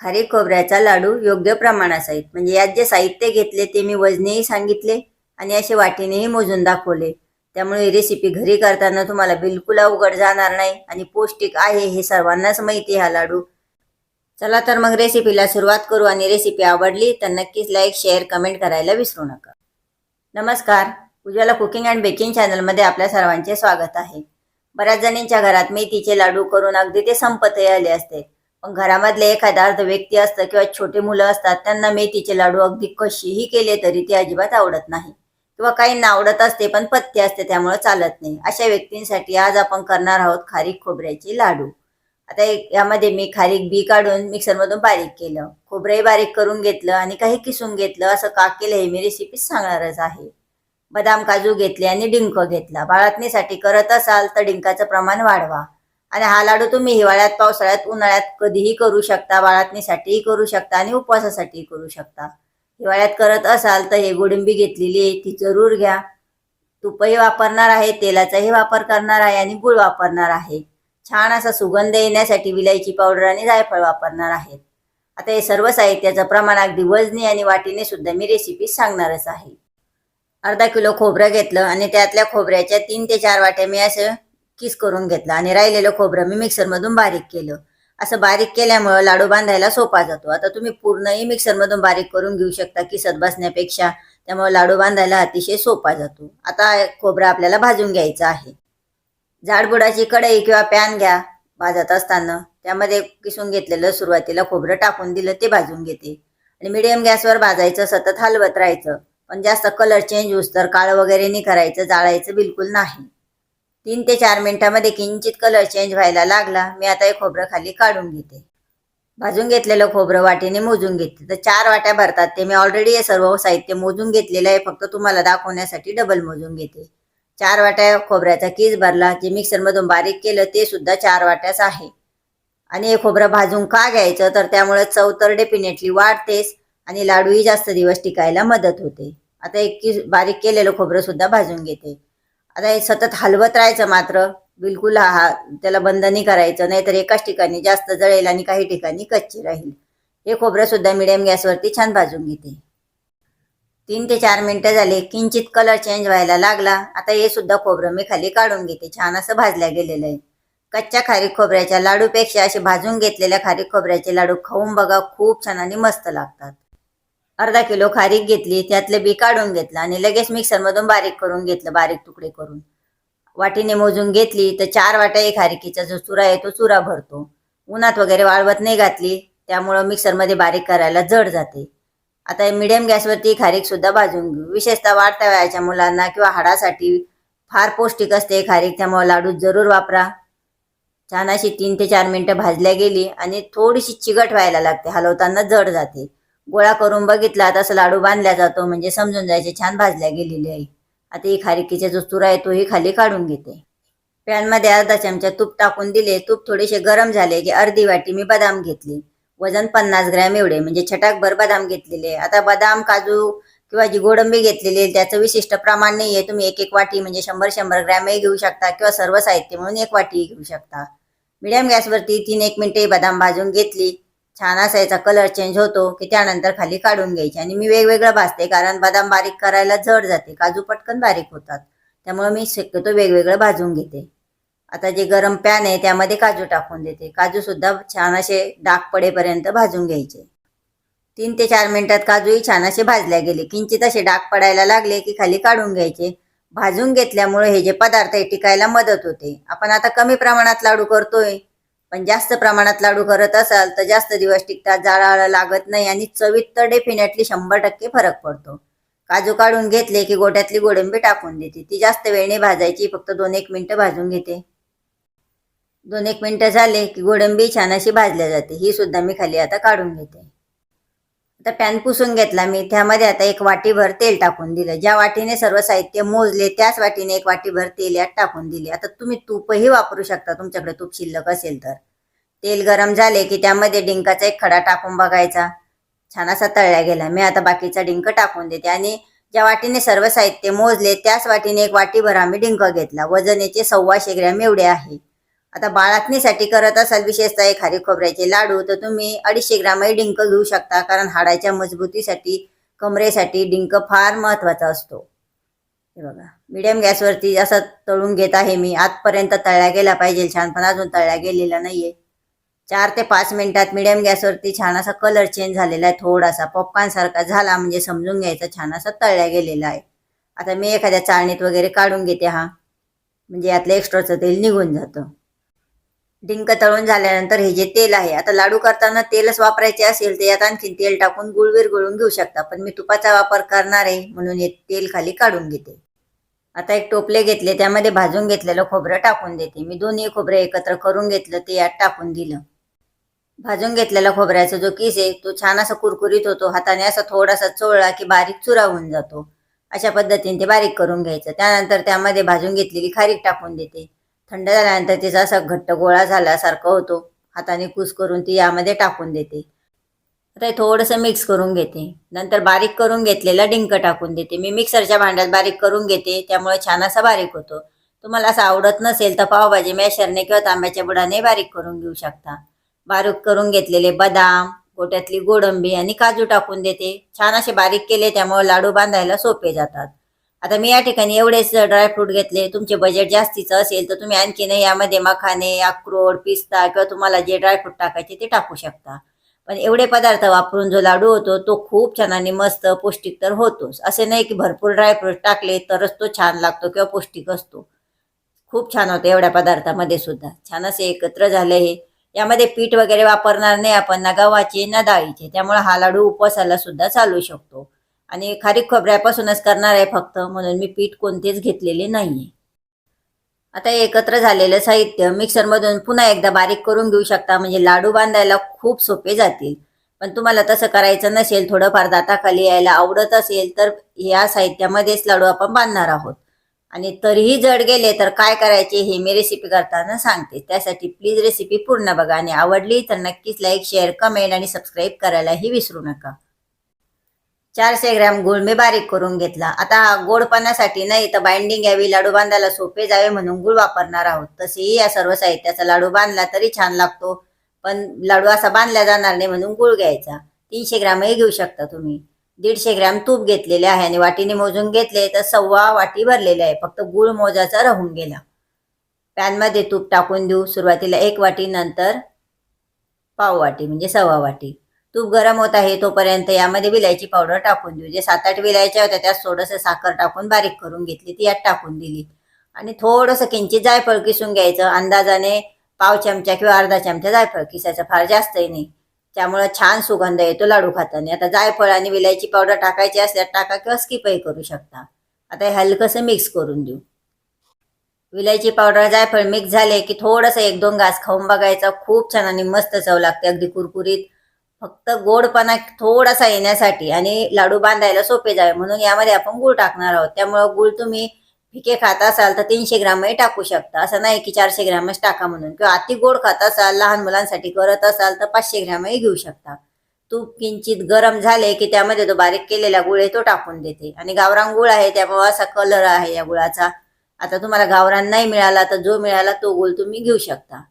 खारी खोबऱ्याचा लाडू योग्य प्रमाणासहित म्हणजे यात जे साहित्य घेतले ते मी वजनेही सांगितले आणि असे वाटीनेही मोजून दाखवले. त्यामुळे ही रेसिपी घरी करताना तुम्हाला बिलकुल अवघड जाणार नाही आणि पौष्टिक आहे हे सर्वांनाच माहिती आहे हा लाडू. चला तर मग रेसिपीला सुरुवात करू आणि रेसिपी आवडली तर नक्कीच लाईक शेअर कमेंट करायला विसरू नका. नमस्कार. उज्ज्वला कुकिंग अँड बेकिंग चॅनलमध्ये आपल्या सर्वांचे स्वागत आहे. बऱ्याच जणींच्या घरात मेथीचे लाडू करून अगदी ते संपतही आले असते. पण घरामधले एखादा अर्ध व्यक्ती असतं किंवा छोटे मुलं असतात त्यांना मेथीचे लाडू अगदी कशीही केले तरी ते अजिबात आवडत नाही. किंवा काहींना आवडत असते पण पथ्य असते त्यामुळे चालत नाही. अशा व्यक्तींसाठी आज आपण करणार आहोत खारीक खोबऱ्याचे लाडू. आता यामध्ये मी खारीक बी काढून मिक्सरमधून बारीक केलं. खोबरंही बारीक करून घेतलं आणि काही किसून घेतलं. असं का केलं हे मी रेसिपी सांगणारच आहे. बदाम काजू घेतले आणि डिंक घेतला. बाळातणीसाठी करत असाल तर डिंकाचं प्रमाण वाढवा. आणि हा लाडू तुम्ही हिवाळ्यात पावसाळ्यात उन्हाळ्यात कधीही करू शकता बाळातणीसाठीही करू शकता आणि उपवासासाठीही करू शकता. हिवाळ्यात करत असाल तर हे गोडंबी घेतलेली आहे ती जरूर घ्या. तुपही वापरणार आहे तेलाचाही वापर करणार आहे आणि गुळ वापरणार आहे. छान असा सुगंध येण्यासाठी विलायची पावडर आणि जायफळ वापरणार आहेत आता हे सर्व साहित्याचं प्रमाण अगदी वजनी आणि वाटीने सुद्धा मी रेसिपी सांगणारच आहे. अर्धा किलो खोबरं घेतलं आणि त्यातल्या खोबऱ्याच्या तीन ते चार वाट्या मी असं किस करून घेतलं? आणि राहिलेलं खोबरं मी मिक्सरमधून बारीक केलं. असं बारीक केल्यामुळं लाडू बांधायला सोपा जातो. आता तुम्ही पूर्णही मिक्सरमधून बारीक करून घेऊ शकता किसत बसण्यापेक्षा. त्यामुळे लाडू बांधायला अतिशय सोपा जातो. आता खोबरं आपल्याला भाजून घ्यायचं आहे. जाडबुडाची कढई किंवा पॅन घ्या भाजत असताना. त्यामध्ये किसून घेतलेलं सुरुवातीला खोबरं टाकून दिलं ते भाजून घेते. आणि मिडियम गॅसवर भाजायचं सतत हलवत राहायचं. पण जास्त कलर चेंज होस तर काळं वगैरे नाही करायचं जाळायचं बिलकुल नाही. तीन ते चार मिनिटामध्ये किंचित कलर चेंज व्हायला लागला. मी आता हे खोबरं खाली काढून घेते. भाजून घेतलेलं खोबरं वाटीने मोजून घेते. तर चार वाट्या भरतात ते. मी ऑलरेडी हे सर्व साहित्य मोजून घेतलेलं आहे. फक्त तुम्हाला दाखवण्यासाठी डबल मोजून घेते. चार वाट्या खोबऱ्याचा कीस भरला. जे मिक्सरमधून बारीक केलं ते सुद्धा चार वाट्याच आहे. आणि हे खोबरं भाजून का घ्यायचं? तर त्यामुळे चव तर डेफिनेटली वाढतेच आणि लाडूही जास्त दिवस टिकायला मदत होते. आता एक बारीक केलेलं खोबरं सुद्धा भाजून घेते. आता हे सतत हलवत राहायचं मात्र. बिलकुल हा त्याला बंद नाही करायचं नाहीतर एकाच ठिकाणी जास्त जळेल आणि काही ठिकाणी कच्ची राहील. हे खोबरं सुद्धा मिडियम गॅसवरती छान भाजून घेते. तीन ते चार मिनटं झाले किंचित कलर चेंज व्हायला लागला. आता हे सुद्धा खोबरं मी खाली काढून घेते छान असं भाजल्या गेलेलं आहे. कच्च्या खारीक खोबऱ्याच्या लाडूपेक्षा असे भाजून घेतलेल्या खारीक खोबऱ्याचे लाडू खाऊन बघा खूप छान आणि मस्त लागतात. अर्धा किलो खारीक घेतली त्यातलं बी काढून घेतलं आणि लगेच मिक्सरमधून बारीक करून घेतलं बारीक तुकडे करून. वाटीने मोजून घेतली तर चार वाट्या एक खारिकीचा जो चुरा आहे तो चुरा भरतो. उन्हात वगैरे वाळवत नाही घातली त्यामुळं मिक्सरमध्ये बारीक करायला जड जाते. आता मिडियम गॅसवरती खारीक सुद्धा भाजून घेऊ. विशेषतः वाढत्या वयाच्या मुलांना किंवा हाडासाठी फार पौष्टिक असते खारीक त्यामुळे लाडू जरूर वापरा. छान अशी तीन ते चार मिनिटं भाजल्या गेली आणि थोडीशी चिकट व्हायला लागते हलवताना जड जाते. गोळा करून बघितला तसं लाडू बांधला जातो म्हणजे समजून जायचे छान भाजल्या गेलेली आहे आता ही खारीकीचा जो तुरा आहे तोही खाली काढून घेते. पॅनमध्ये अर्धा चमचा तूप टाकून दिले तूप थोडेसे गरम झाले की अर्धी वाटी मी बदाम घेतली. वजन पन्नास ग्रॅम एवढे म्हणजे छटाकभर बदाम घेतलेले. आता बदाम काजू किंवा जी गोडंबी घेतलेली आहे त्याचं विशिष्ट प्रमाण नाही आहे. तुम्ही एक एक वाटी म्हणजे शंभर शंभर ग्रॅमही घेऊ शकता किंवा सर्व साहित्य म्हणून एक वाटी घेऊ शकता. मिडियम गॅसवरती तीन एक मिनिटे बदाम भाजून घेतली. छान असायचा कलर चेंज होतो की त्यानंतर खाली काढून घ्यायची. आणि मी वेगवेगळं भाजते कारण बदाम बारीक करायला जड जाते काजू पटकन बारीक होतात. त्यामुळे मी शक्यतो वेगवेगळं भाजून घेते. आता जे गरम पॅन आहे त्यामध्ये काजू टाकून देते. काजू सुद्धा छान असे डाग पडेपर्यंत भाजून घ्यायचे. तीन ते चार मिनिटात काजूही छान असे भाजल्या गेले. किंचित असे डाग पडायला लागले की खाली काढून घ्यायचे. भाजून घेतल्यामुळे हे जे पदार्थ आहे टिकायला मदत होते. आपण आता कमी प्रमाणात लाडू करतोय पण जास्त प्रमाणात लाडू करत असाल तर जास्त दिवस टिकतात जाळाला लागत नाही आणि चवीत तर डेफिनेटली शंभर टक्के फरक पडतो. काजू काढून घेतले की गोट्यातली गोडंबी टाकून देते. ती जास्त वेळने भाजायची फक्त दोन एक मिनटं भाजून घेते. दोन एक मिनटं झाले की गोडंबी छान अशी भाजल्या जाते. ही सुद्धा मी खाली आता काढून घेते. तर पॅन पुसून घेतला मी. त्यामध्ये आता एक वाटीभर तेल टाकून दिलं. ज्या वाटीने सर्व साहित्य मोजले त्याच वाटीने एक वाटीभर तेल यात टाकून दिले. आता तुम्ही तूपही वापरू शकता. तुमच्याकडे तूप शिल्लक असेल तर. तेल गरम झाले की त्यामध्ये डिंकाचा एक खडा टाकून बघायचा. छान असा तळला गेला. मी आता बाकीचा डिंक टाकून देते. आणि ज्या वाटीने सर्व साहित्य मोजले त्याच वाटीने एक वाटीभर आम्ही डिंक घेतला. वजन याचे सव्वाशे ग्रॅम एवढे आहे. आता बाळातणीसाठी करत असाल विशेषतः हे खारी खोबऱ्याचे लाडू तर तुम्ही अडीचशे ग्रामही डिंक घेऊ शकता कारण हाडाच्या मजबूतीसाठी कमरेसाठी डिंक फार महत्त्वाचा असतो. हे बघा मिडियम गॅसवरती असं तळून घेत आहे मी. आजपर्यंत तळल्या गेला पाहिजे छान पण अजून तळल्या गेलेला नाहीये. चार ते पाच मिनिटात मिडियम गॅसवरती छान असा कलर चेंज झालेला आहे थोडासा पॉपकॉर्न सारखा झाला म्हणजे समजून घ्यायचा छान असा तळल्या गेलेला आहे. आता मी एखाद्या चाळणीत वगैरे काढून घेते हा. म्हणजे यातलं एक्स्ट्राचं तेल निघून जातं. डिंक तळून झाल्यानंतर हे जे तेल आहे आता लाडू करताना तेलच वापरायचे असेल तर यात आणखी तेल टाकून गुळवीर गुळून घेऊ शकता. पण मी तुपाचा वापर करणार आहे म्हणून हे तेल खाली काढून घेते. आता एक टोपले घेतले त्यामध्ये भाजून घेतलेलं खोबरं टाकून देते. मी दोन्ही खोबरं एकत्र करून घेतलं ते यात टाकून दिलं. भाजून घेतलेला खोबऱ्याचा जो किस आहे तो छान असा कुरकुरीत होतो. हाताने असा थोडासा चोळला की बारीक चुरा होऊन जातो. अशा पद्धतीने ते बारीक करून घ्यायचं. त्यानंतर त्यामध्ये भाजून घेतलेली खारीक टाकून देते. थंड झाल्यानंतर तिचा असा घट्ट गोळा झाल्यासारखा होतो. हाताने कूस करून ती यामध्ये टाकून देते. आता थोडंसं मिक्स करून घेते. नंतर बारीक करून घेतलेला डिंक टाकून देते. मी मिक्सरच्या भांड्यात बारीक करून घेते. त्यामुळे छान असा बारीक होतो. तुम्हाला असं आवडत नसेल तर पावभाजी मॅशरने किंवा तांब्याच्या बुडाने बारीक करून घेऊ शकता. बारीक करून घेतलेले बदाम गोट्यातली गोडंबी आणि काजू टाकून देते. छान असे बारीक केले त्यामुळे लाडू बांधायला सोपे जातात. आता मी या ठिकाणी एवढेच ड्रायफ्रूट घेतले. तुमचे बजेट जास्तीचं असेल तर तुम्ही आणखीनही यामध्ये मखाने अक्रोड पिस्ता किंवा तुम्हाला जे ड्रायफ्रूट टाकायचे ते टाकू शकता. पण एवढे पदार्थ वापरून जो लाडू होतो तो खूप छान आणि मस्त पौष्टिक तर होतोच. असे नाही की भरपूर ड्रायफ्रूट टाकले तरच तो छान लागतो किंवा पौष्टिक असतो. खूप छान होतो एवढ्या पदार्थामध्ये सुद्धा. छान असे एकत्र झाले हे. यामध्ये पीठ वगैरे वापरणार नाही आपण ना गव्हाचे ना डाळीचे. त्यामुळे हा लाडू उपवासाला सुद्धा चालू शकतो. आणि खारीक खोबऱ्यापासूनच करणार आहे फक्त म्हणून मी पीठ कोणतेच घेतलेले नाहीये. आता एकत्र झालेलं साहित्य मिक्सरमधून पुन्हा एकदा बारीक करून घेऊ शकता म्हणजे लाडू बांधायला खूप सोपे जातील. पण तुम्हाला तसं करायचं नसेल थोडंफार दाताखाली यायला आवडत असेल तर या साहित्यामध्येच लाडू आपण बांधणार आहोत. आणि तरीही जड गेले तर काय करायचे हे मी रेसिपी करताना सांगते. त्यासाठी प्लीज रेसिपी पूर्ण बघा. आणि आवडली तर नक्कीच लाईक शेअर कमेंट आणि सबस्क्राईब करायलाही विसरू नका. चारशे ग्रॅम गुळ मी बारीक करून घेतला. आता गोडपणासाठी नाही तर बाइंडिंग यावी लाडू बांधायला सोपे जावे म्हणून गुळ वापरणार आहोत. तसेही या सर्व साहित्याचा लाडू बांधला तरी छान लागतो. पण लाडू असा बांधला जाणार नाही म्हणून गुळ घ्यायचा. तीनशे ग्रॅमही घेऊ शकता तुम्ही. दीडशे ग्रॅम तूप घेतलेले आहे आणि वाटीने मोजून घेतले तर सव्वा वाटी भरलेले आहे. फक्त गुळ मोजाचा राहून गेला. पॅनमध्ये तूप टाकून देऊ. सुरुवातीला एक वाटी नंतर पाव वाटी म्हणजे सव्वा वाटी. तूप गरम होत आहे तोपर्यंत यामध्ये विलायची पावडर टाकून देऊ. जे सात आठ विलायच्या होत्या त्यात थोडंसं साखर टाकून बारीक करून घेतली ती यात टाकून दिली. आणि थोडंसं किंचित जायफळ किसून घ्यायचं. अंदाजाने पाव चमचा किंवा अर्धा चमचा जायफळ किसायचं फार जास्तही नाही. त्यामुळं छान सुगंध येतो लाडू खाताना. आता जायफळ आणि विलायची पावडर टाकायची असल्यास टाका किंवा स्किपही करू शकता. आता हे हलकंसं मिक्स करून देऊ. विलायची पावडर जायफळ मिक्स झाले की थोडंसं एक दोन घास खाऊन बघायचा. खूप छान आणि मस्त चव लागते. अगदी कुरकुरीत फक्त गोडपणा थोडासा येण्यासाठी आणि लाडू बांधायला सोपे जावे. म्हणून यामध्ये आपण गुळ टाकणार आहोत. त्यामुळं गुळ तुम्ही फिके खात असाल तर तीनशे ग्रामही टाकू शकता. असं नाही की चारशे ग्रॅमच टाका म्हणून. किंवा अति गोड खात असाल लहान मुलांसाठी करत असाल तर पाचशे ग्रॅमही घेऊ शकता. तूप किंचित गरम झाले की त्यामध्ये तो बारीक केलेला गुळ आहे तो टाकून देते. आणि गावरान गुळ आहे त्यामुळे असा कलर आहे या गुळाचा. आता तुम्हाला गावरान नाही मिळाला तर जो मिळाला तो गुळ तुम्ही घेऊ शकता.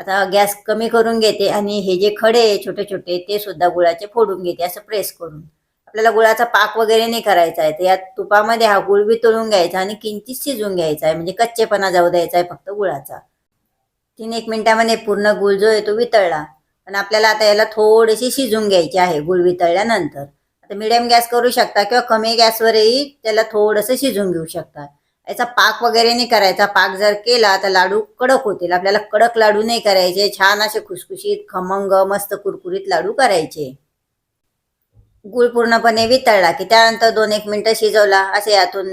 आता गॅस कमी करून घेते आणि हे जे खडे आहे छोटे छोटे ते सुद्धा गुळाचे फोडून घेते असं प्रेस करून. आपल्याला गुळाचा पाक वगैरे नाही करायचा आहे तर या तुपामध्ये हा गुळ वितळून घ्यायचा आणि किंचित शिजून घ्यायचा आहे म्हणजे कच्चेपणा जाऊ द्यायचा आहे फक्त गुळाचा. तीन एक मिनिटामध्ये पूर्ण गुळ जो आहे तो वितळला. पण आपल्याला आता याला थोडीशी शिजून घ्यायची आहे गुळ वितळल्यानंतर. आता मिडियम गॅस करू शकता किंवा कमी गॅसवरही त्याला थोडंसं शिजून घेऊ शकता. याचा पाक वगैरे नाही करायचा. पाक जर केला तर लाडू कडक होतील. आपल्याला कडक लाडू नाही करायचे. छान असे खुसखुशीत खमंग मस्त कुरकुरीत लाडू करायचे. गुळ पूर्णपणे वितळला की त्यानंतर दोन एक मिनटं शिजवला. असे यातून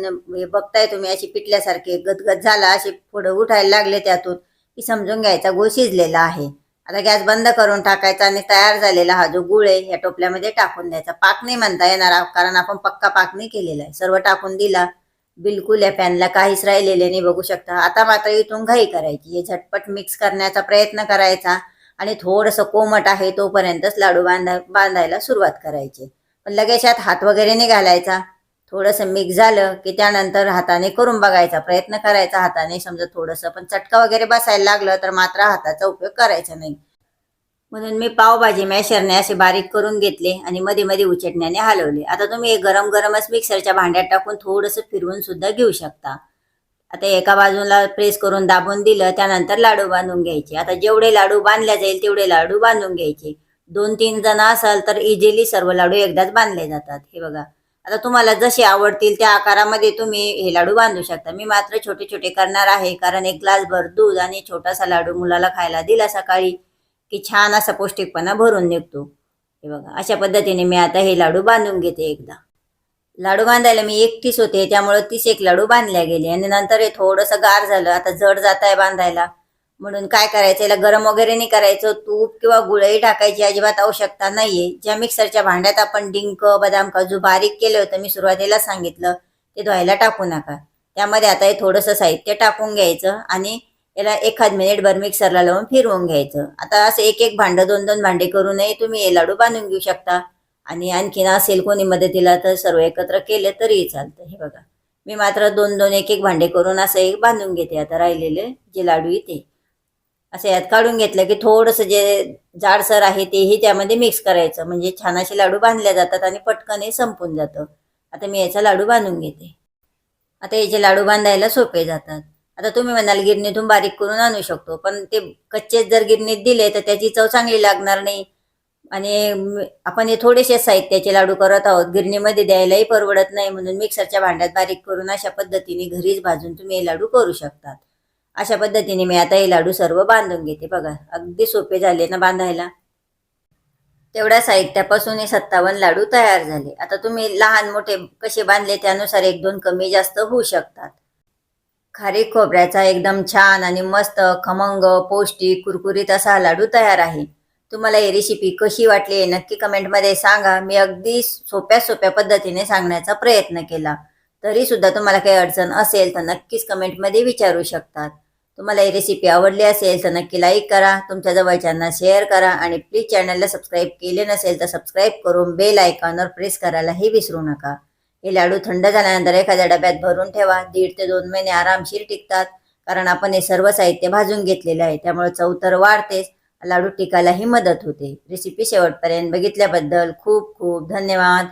बघताय तुम्ही अशी पिटल्यासारखे गदगद झाला. असे पुढे उठायला लागले त्यातून. की समजून घ्यायचा गुळ शिजलेला आहे. आता गॅस बंद करून टाकायचा आणि तयार झालेला हा जो गुळ आहे या टोपल्यामध्ये टाकून द्यायचा. पाक नाही म्हणता येणार कारण आपण पक्का पाक नाही केलेला आहे. सर्व टाकून दिला. बिलकुल या पॅनला काहीच राहिलेले नाही बघू शकता. आता मात्र इथून घाई करायची. हे झटपट मिक्स करण्याचा प्रयत्न करायचा आणि थोडंसं कोमट आहे तोपर्यंतच लाडू बांधा बांधायला सुरुवात करायची. पण लगेच यात हात वगैरे नाही घालायचा. थोडंसं मिक्स झालं की त्यानंतर हाताने करून बघायचा प्रयत्न करायचा. हाताने समजा थोडंसं पण चटका वगैरे बसायला लागलं तर मात्र हाताचा उपयोग करायचा नाही. म्हणून मी पावभाजी मॅशरने असे बारीक करून घेतले आणि मध्ये मध्ये उचटण्याने हलवले. आता तुम्ही हे गरम गरमच मिक्सरच्या भांड्यात टाकून थोडंसं फिरवून सुद्धा घेऊ शकता. आता एका बाजूला प्रेस करून दाबून दिलं त्यानंतर लाडू बांधून घ्यायचे. आता जेवढे लाडू बांधल्या जाईल तेवढे लाडू बांधून घ्यायचे. दोन तीन जण असाल तर इझिली सर्व लाडू एकदाच बांधले जातात. हे बघा. आता तुम्हाला जसे आवडतील त्या आकारामध्ये तुम्ही हे लाडू बांधू शकता. मी मात्र छोटे छोटे करणार आहे कारण एक ग्लासभर दूध आणि छोटासा लाडू मुलाला खायला दिला सकाळी. की छान असा पौष्टिकपणा भरून निघतो. हे बघा अशा पद्धतीने मी आता हे लाडू बांधून घेते एकदा. लाडू बांधायला मी एकटीच होते त्यामुळे तीस एक लाडू बांधल्या गेले. आणि नंतर हे थोडंसं गार झालं आता जड जात आहे बांधायला. म्हणून काय करायचं याला गरम वगैरे नाही करायचं. तूप किंवा गुळही टाकायची अजिबात आवश्यकता नाहीये. ज्या मिक्सरच्या भांड्यात आपण डिंक बदाम काजू बारीक केलं होतं मी सुरुवातीला सांगितलं ते धुवायला टाकू नका. त्यामध्ये आता हे थोडंसं साहित्य टाकून घ्यायचं आणि याला एखाद मिनिटभर मिक्सरला लावून फिरवून घ्यायचं. आता असं एक एक भांडं दोन दोन भांडे करूनही तुम्ही हे लाडू बांधून घेऊ शकता. आणि आणखीन असेल कोणी मदतीला तर सर्व एकत्र केले तरीही चालतं. हे बघा. मी मात्र दोन दोन एक एक भांडे करून असं एक बांधून घेते. आता राहिलेले जे लाडू येते असं यात काढून घेतलं की थोडंसं जे जाडसर आहे तेही त्यामध्ये मिक्स करायचं. म्हणजे छान असे लाडू बांधले जातात आणि पटकन हे संपून जातं. आता मी याचा लाडू बांधून घेते. आता याचे लाडू बांधायला सोपे जातात. आता तुम्ही म्हणाल गिरणीतून बारीक करून आणू शकतो पण ते कच्चेच जर गिरणीत दिले तर त्याची चव चांगली लागणार नाही. आणि आपण हे थोडेसे साहित्याचे लाडू करत आहोत गिरणीमध्ये द्यायलाही परवडत नाही म्हणून मिक्सरच्या भांड्यात बारीक करून अशा पद्धतीने घरीच भाजून तुम्ही हे लाडू करू शकतात. अशा पद्धतीने मी आता हे लाडू सर्व बांधून घेते बघा अगदी सोपे झाले ना बांधायला. तेवढ्या साहित्यापासून हे सत्तावन्न लाडू तयार झाले. आता तुम्ही लहान मोठे कसे बांधले त्यानुसार एक दोन कमी जास्त होऊ शकतात. खारीक खोबऱ्याचा एकदम छान आणि मस्त खमंग पौष्टिक कुरकुरीत असा लाडू तयार आहे. तुम्हाला ही रेसिपी कशी वाटली नक्की कमेंटमध्ये सांगा. मी अगदी सोप्या सोप्या पद्धतीने सांगण्याचा प्रयत्न केला. तरी सुद्धा तुम्हाला काही अडचण असेल तर नक्कीच कमेंटमध्ये विचारू शकतात. तुम्हाला ही रेसिपी आवडली असेल तर नक्की लाईक करा. तुमच्या जवळच्यांना शेअर करा आणि प्लीज चॅनलला सबस्क्राईब केले नसेल तर सबस्क्राईब करून बेल आयकॉनवर प्रेस करायलाही विसरू नका. हे लाडू थंड झाल्यानंतर एखाद्या डब्यात भरून ठेवा. दीड ते दोन महिने आरामशीर टिकतात. कारण आपण हे सर्व साहित्य भाजून घेतलेले आहे. त्यामुळे चव तर वाढतेच. लाडू टिकायलाही मदत होते. रेसिपी शेवटपर्यंत बघितल्याबद्दल खूप खूप धन्यवाद.